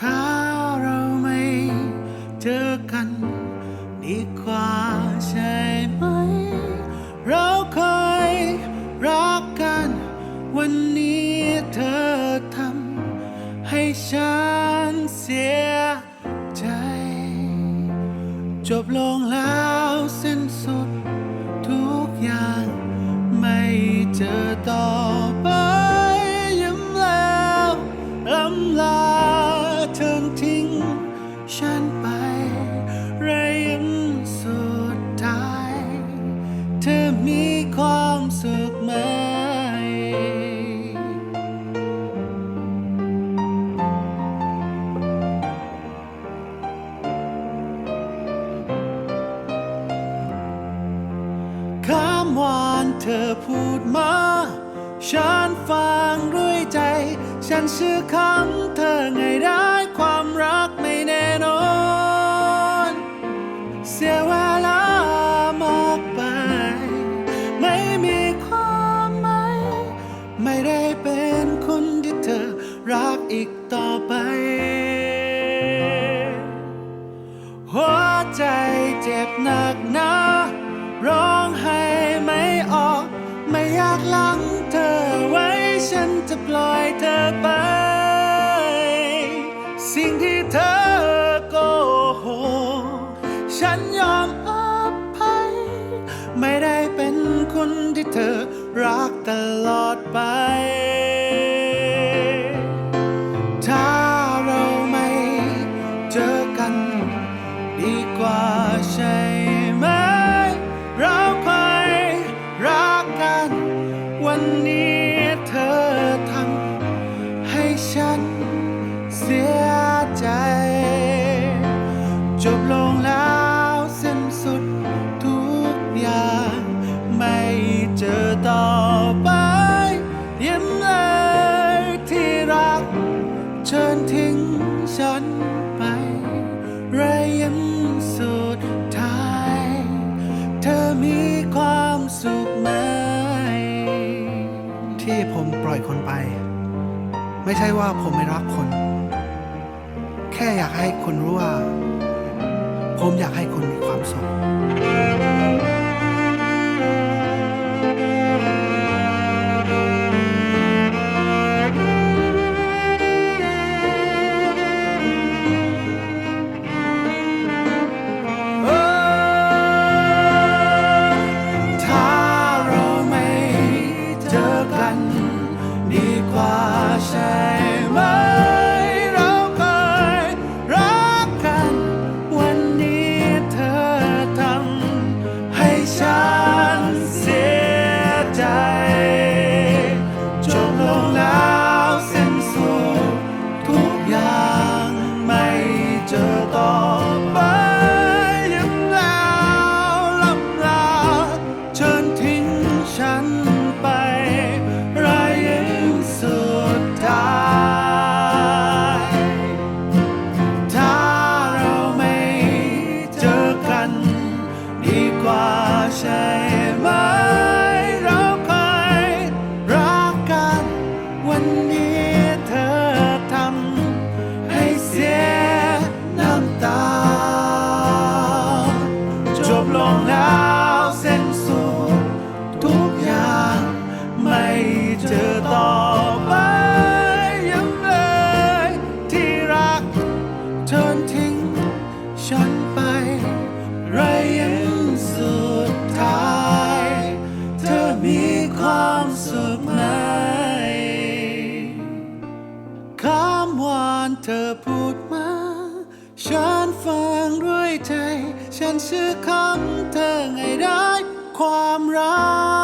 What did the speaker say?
ถ้าเราไม่เจอกันดีกว่าใช่ไหม เราเคยรักกัน วันนี้เธอทำให้ฉันเสียใจ จบลงแล้วสิ้นสุดทุกอย่างไม่เจอต่อไป คำหวานเธอพูดมา ฉันฟังด้วยใจ ฉันเชื่อคำเธอไงได้ความรักไม่แน่นอน เสียเวลามากไป ไม่มีความหมายไม่ได้เป็นคนที่เธอรักอีกต่อไป หัวใจเจ็บหนักหนา ฉันจะปล่อยเธอไป สิ่งที่เธอโกหกฉันยอมอภัย ไม่ได้เป็นคนที่เธอรักตลอดไป ถ้าเราไม่เจอกันดีกว่าใช่ไหม เราเคยรักกันวันนี้ อยคนไป ไม่ใช่ว่าผมไม่รักคน แค่อยากให้คนรู้ว่า ผมอยากให้คุณมีความสุข ดีก วานเธอพูดมา ฉันฟังด้วยใจ ฉันเชื่อคำเธอไงได้ความรัก